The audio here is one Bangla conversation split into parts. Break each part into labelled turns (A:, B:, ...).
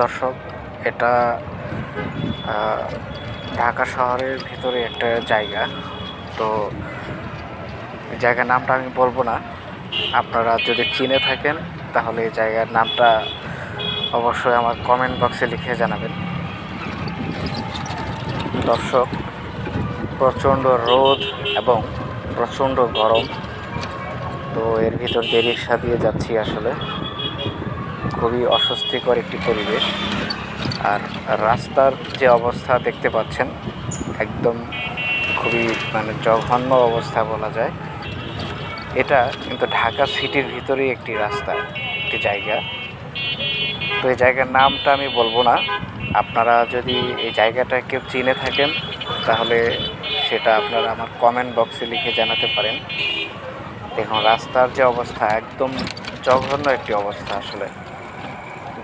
A: দর্শক, এটা ঢাকা শহরের ভিতরে একটা জায়গা। তো জায়গার নামটা আমি বলব না। আপনারা যদি চিনে থাকেন, তাহলে এই জায়গার নামটা অবশ্যই আমার কমেন্ট বক্সে লিখে জানাবেন। দর্শক, প্রচণ্ড রোদ এবং প্রচণ্ড গরম। তো এর ভিতর দিয়ে রিক্সা দিয়ে যাচ্ছি আসলে। খুবই অস্বস্তিকর একটি পরিবেশ। আর রাস্তার যে অবস্থা দেখতে পাচ্ছেন, একদম খুবই মানে জঘন্য অবস্থা বলা যায়। এটা কিন্তু ঢাকা সিটির ভিতরেই একটি রাস্তা, একটি জায়গা। তো এই জায়গার নামটা আমি বলব না। আপনারা যদি এই জায়গাটা কেউ চিনে থাকেন, তাহলে সেটা আপনারা আমার কমেন্ট বক্সে লিখে জানাতে পারেন। দেখুন, রাস্তার যে অবস্থা, একদম জঘন্য একটি অবস্থা আসলে।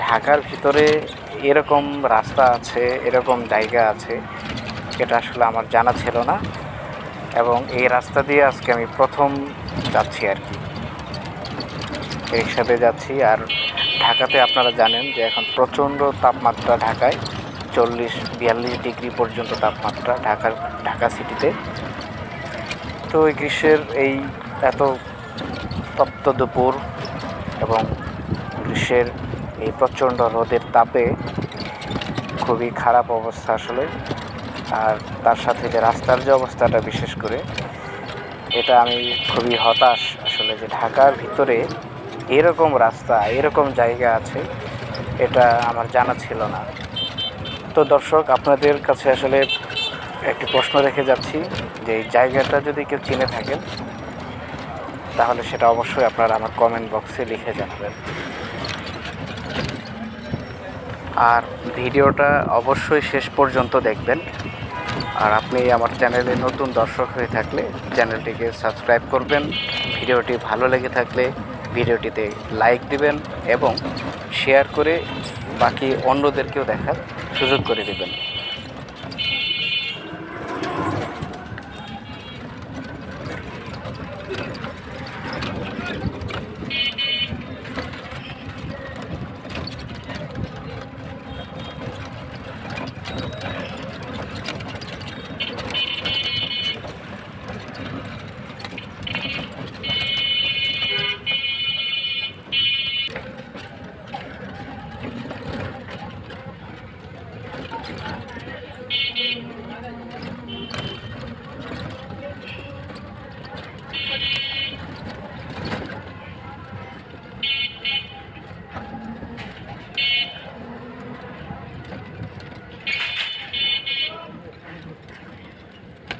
A: ঢাকার ভিতরে এরকম রাস্তা আছে, এরকম জায়গা আছে এটা আসলে আমার জানা ছিল না। এবং এই রাস্তা দিয়ে আজকে আমি প্রথম যাচ্ছি আর কি। রিক্সাতে যাচ্ছি, আর ঢাকাতে আপনারা জানেন যে এখন প্রচণ্ড তাপমাত্রা ঢাকায়, চল্লিশ, বিয়াল্লিশ ডিগ্রি পর্যন্ত তাপমাত্রা ঢাকার, ঢাকা সিটিতে। তো এই গ্রীষ্মের এই এত তপ্ত দুপুর এবং গ্রীষ্মের এই প্রচণ্ড রোদের তাপে খুবই খারাপ অবস্থা আসলে। আর তার সাথে যে রাস্তার যে অবস্থাটা বিশেষ করে, এটা আমি খুবই হতাশ আসলে যে ঢাকার ভিতরে এরকম রাস্তা, এরকম জায়গা আছে, এটা আমার জানা ছিল না। তো দর্শক, আপনাদের কাছে আসলে একটি প্রশ্ন রেখে যাচ্ছি যে এই জায়গাটা যদি কেউ চিনে থাকেন, তাহলে সেটা অবশ্যই আপনারা আমার কমেন্ট বক্সে লিখে জানাবেন। আর ভিডিওটা অবশ্যই শেষ পর্যন্ত দেখবেন। আর আপনি আমার চ্যানেলে নতুন দর্শক হয়ে থাকলে চ্যানেলটিকে সাবস্ক্রাইব করবেন। ভিডিওটি ভালো লেগে থাকলে ভিডিওটিতে লাইক দিবেন এবং শেয়ার করে বাকি অন্যদেরকেও দেখার সুযোগ করে দিবেন।